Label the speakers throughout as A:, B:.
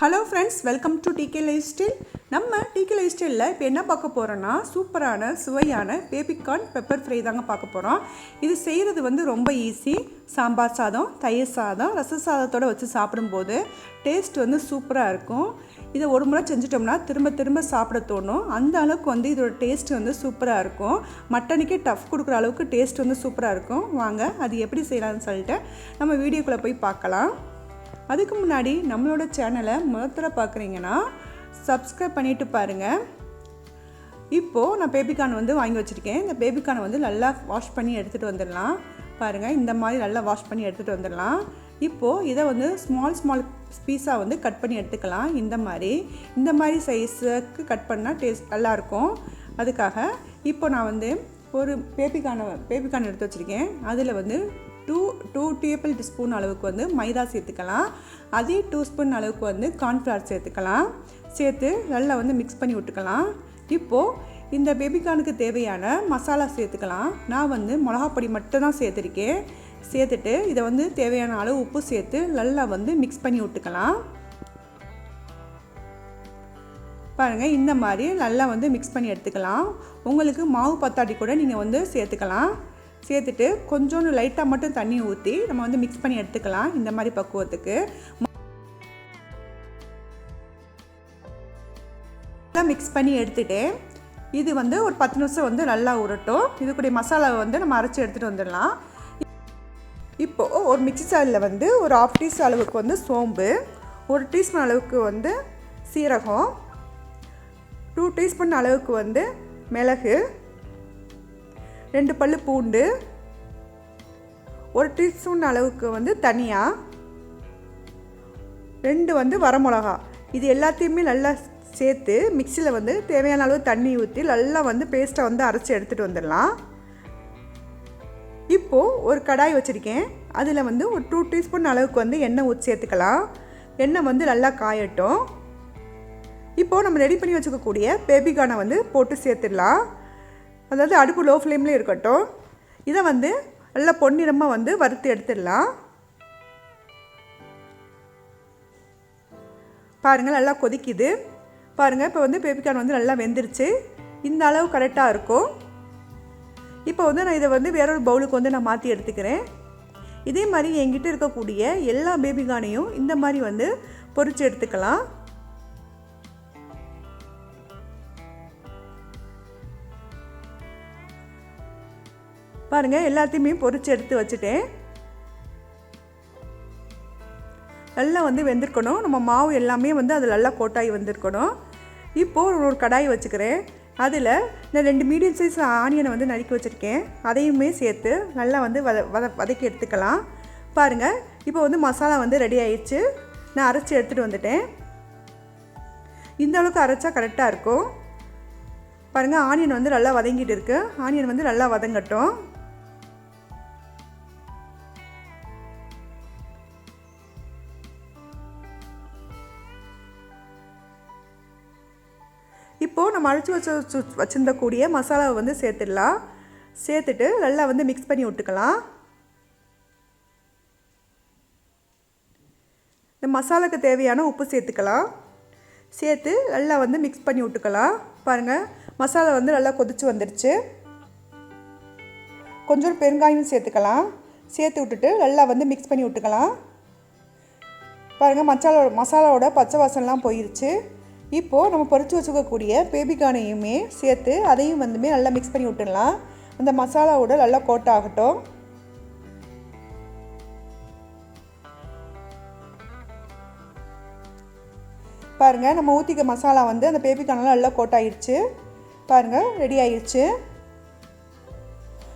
A: Hello friends welcome to DK life style நம்ம DK life ஸ்டைலில் இப்போ என்ன பார்க்க போகிறோன்னா சூப்பரான சுவையான பேபிகார்ன் பெப்பர் ஃப்ரை தாங்க பார்க்க போகிறோம் இது செய்கிறது வந்து ரொம்ப ஈஸி சாம்பார் சாதம் தயிர் சாதம் ரச சாதத்தோடு வச்சு சாப்பிடும்போது டேஸ்ட் வந்து சூப்பராக இருக்கும். இதை ஒரு முறை செஞ்சிட்டோம்னா திரும்ப திரும்ப சாப்பிட தோணும். அந்த அளவுக்கு வந்து இதோட டேஸ்ட் வந்து சூப்பராக இருக்கும். மட்டனுக்கே டஃப் கொடுக்குற அளவுக்கு டேஸ்ட் வந்து சூப்பராக இருக்கும். வாங்க அது எப்படி செய்யலாம்னு சொல்லிட்டு நம்ம வீடியோக்குள்ளே போய் பார்க்கலாம். அதுக்கு முன்னாடி நம்மளோட சேனலை முதல்ல பார்க்குறீங்கன்னா சப்ஸ்கிரைப் பண்ணிவிட்டு பாருங்கள் இப்போது நான் பேபிகான் வந்து வாங்கி வச்சுருக்கேன். இந்த பேபிகார்னை வந்து நல்லா வாஷ் பண்ணி எடுத்துகிட்டு வந்துடலாம். பாருங்கள் இந்த மாதிரி நல்லா வாஷ் பண்ணி எடுத்துகிட்டு வந்துடலாம். இப்போது இதை வந்து ஸ்மால் ஸ்மால் பீஸாக வந்து கட் பண்ணி எடுத்துக்கலாம். இந்த மாதிரி இந்த மாதிரி சைஸுக்கு கட் பண்ணால் டேஸ்ட் நல்லாயிருக்கும் அதுக்காக இப்போ நான் வந்து ஒரு பேபிகானை பேபிகான் எடுத்து வச்சுருக்கேன். அதில் வந்து டூ டூ டேபிள் ஸ்பூன் அளவுக்கு வந்து மைதா சேர்த்துக்கலாம். அதே டூ ஸ்பூன் அளவுக்கு வந்து கார்ன்ஃப்ளவர் சேர்த்துக்கலாம். சேர்த்து நல்லா வந்து மிக்ஸ் பண்ணி விட்டுக்கலாம். இப்போது இந்த பேபிகார்னுக்கு தேவையான மசாலா சேர்த்துக்கலாம். நான் வந்து மிளகாப்பொடி மட்டும் தான் சேர்த்துருக்கேன். சேர்த்துட்டு இதை வந்து தேவையான அளவு உப்பு சேர்த்து நல்லா வந்து மிக்ஸ் பண்ணி விட்டுக்கலாம். பாருங்கள் இந்த மாதிரி நல்லா வந்து மிக்ஸ் பண்ணி எடுத்துக்கலாம். உங்களுக்கு மாவு பத்தாட்டி கூட நீங்கள் வந்து சேர்த்துக்கலாம். சேர்த்துட்டு கொஞ்சோண்டு லைட்டாக மட்டும் தண்ணி ஊற்றி நம்ம வந்து மிக்ஸ் பண்ணி எடுத்துக்கலாம் இந்த மாதிரி பக்குவத்துக்கு. மிக்ஸ் பண்ணி எடுத்துகிட்டு இது வந்து ஒரு பத்து நிமிஷம் வந்து நல்லா உருட்டும். இதுக்குடைய மசாலாவை வந்து நம்ம அரைச்சி எடுத்துகிட்டு வந்துடலாம். இப்போது ஒரு மிக்சி சாலில் வந்து ஒரு ஆஃப் டீஸ்பூன் அளவுக்கு வந்து சோம்பு ஒரு டீஸ்பூன் அளவுக்கு வந்து சீரகம் டூ டீஸ்பூன் அளவுக்கு வந்து மிளகு ரெண்டு பல் பூண்டு ஒரு டீஸ்பூன் அளவுக்கு வந்து தனியாக ரெண்டு வந்து வரமிளகா. இது எல்லாத்தையுமே நல்லா சேர்த்து மிக்சியில் வந்து தேவையான அளவு தண்ணி ஊற்றி நல்லா வந்து பேஸ்ட்டை வந்து அரைச்சி எடுத்துகிட்டு வந்துடலாம். இப்போது ஒரு கடாய் வச்சுருக்கேன். அதில் வந்து ஒரு டூ டீஸ்பூன் அளவுக்கு வந்து எண்ணெய் ஊற்றி சேர்த்துக்கலாம். எண்ணெய் வந்து நல்லா காயட்டும். இப்போது நம்ம ரெடி பண்ணி வச்சுக்கக்கூடிய பேபிகானை வந்து போட்டு சேர்த்துடலாம். அதாவது அடுப்பு லோ ஃப்ளேம்லேயே இருக்கட்டும். இதை வந்து நல்லா பொன்னிறமாக வந்து வறுத்து எடுத்துடலாம். பாருங்கள் நல்லா கொதிக்குது. பாருங்கள் இப்போ வந்து பேபிகார்ன் வந்து நல்லா வெந்துருச்சு. இந்த அளவு கரெக்டாக இருக்கும். இப்போ வந்து நான் இதை வந்து வேறொரு பவுலுக்கு வந்து நான் மாற்றி எடுத்துக்கிறேன். இதே மாதிரி என்கிட்ட இருக்கக்கூடிய எல்லா பேபிகானையும் இந்த மாதிரி வந்து பொறிச்சு எடுத்துக்கலாம். பாருங்கள் எல்லாத்தையுமே பொறிச்சு எடுத்து வச்சுட்டேன். நல்லா வந்து வெந்திருக்கணும். நம்ம மாவு எல்லாமே வந்து அது நல்லா கோட்டாகி வந்திருக்கணும். இப்போது ஒரு கடாய் வச்சுக்கிறேன். அதில் நான் ரெண்டு மீடியம் சைஸ் ஆனியனை வந்து நறுக்கி வச்சுருக்கேன். அதையுமே சேர்த்து நல்லா வந்து வத வத வதக்கி எடுத்துக்கலாம். பாருங்கள் இப்போ வந்து மசாலா வந்து ரெடி ஆயிடுச்சு. நான் அரைச்சி எடுத்துகிட்டு வந்துட்டேன். இந்த அளவுக்கு அரைச்சா கரெக்டாக இருக்கும். பாருங்கள் ஆனியன் வந்து நல்லா வதங்கிட்டு இருக்குது ஆனியன் வந்து நல்லா வதங்கட்டும். இப்போது நம்ம அழைச்சி வச்சு வச்சுருந்தக்கூடிய மசாலாவை வந்து சேர்த்துடலாம். சேர்த்துட்டு நல்லா வந்து மிக்ஸ் பண்ணி விட்டுக்கலாம். இந்த மசாலாவுக்கு தேவையான உப்பு சேர்த்துக்கலாம். சேர்த்து நல்லா வந்து மிக்ஸ் பண்ணி விட்டுக்கலாம். பாருங்கள் மசாலா வந்து நல்லா கொதிச்சு வந்துடுச்சு கொஞ்சம் பெருங்காயம் சேர்த்துக்கலாம். சேர்த்து விட்டுட்டு நல்லா வந்து மிக்ஸ் பண்ணி விட்டுக்கலாம். பாருங்கள் மசாலோட மசாலாவோட பச்சை வாசம்லாம் போயிருச்சு. இப்போது நம்ம பொறிச்சு வச்சுக்கக்கூடிய பேபிகானையுமே சேர்த்து அதையும் வந்துமே நல்லா மிக்ஸ் பண்ணி விட்டுடலாம். அந்த மசாலாவோட நல்லா கோட் ஆகட்டும் பாருங்கள் நம்ம ஊற்றிக்க மசாலா வந்து அந்த பேபிகானெலாம் நல்லா கோட் ஆகிடுச்சு பாருங்கள் ரெடி ஆயிடுச்சு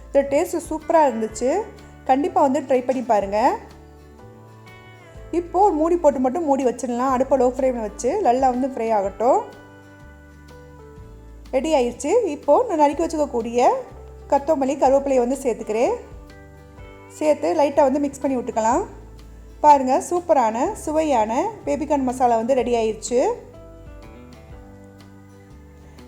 A: இந்த டேஸ்ட்டு சூப்பராக இருந்துச்சு. கண்டிப்பாக வந்து ட்ரை பண்ணி பாருங்கள் இப்போது மூடி போட்டு மட்டும் மூடி வச்சிடலாம். அடுப்பை லோ ஃப்ளேமில் வச்சு நல்லா வந்து ஃப்ரை ஆகட்டும். ரெடி ஆயிடுச்சு இப்போது நான் நறுக்கி வச்சுக்கக்கூடிய கத்தோமல்லி கருவேப்பிலையை வந்து சேர்த்துக்கிறேன். சேர்த்து லைட்டாக வந்து மிக்ஸ் பண்ணி விட்டுக்கலாம். பாருங்கள் சூப்பரான சுவையான பேபிகார்ன் மசாலா வந்து ரெடி ஆயிடுச்சு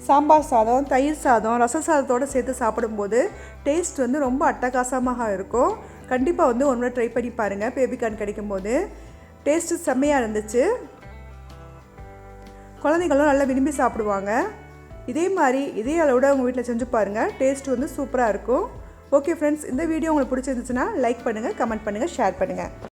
A: சாம்பார் சாதம் தயிர் சாதம் ரச சாதத்தோடு சேர்த்து சாப்பிடும்போது டேஸ்ட் வந்து ரொம்ப அட்டகாசமாக இருக்கும். கண்டிப்பாக வந்து ஒரு முறை ட்ரை பண்ணி பாருங்கள் பேபிகார்ன் கிடைக்கும்போது. டேஸ்ட்டு செம்மையாக இருந்துச்சு. குழந்தைங்களும் நல்லா விரும்பி சாப்பிடுவாங்க. இதே மாதிரி இதே அளவோட உங்கள் வீட்டில் செஞ்சு பாருங்கள் டேஸ்ட் வந்து சூப்பராக இருக்கும். ஓகே ஃப்ரெண்ட்ஸ் இந்த வீடியோ உங்களுக்கு பிடிச்சிருந்துச்சுன்னா லைக் பண்ணுங்கள் கமெண்ட் பண்ணுங்கள் ஷேர் பண்ணுங்கள்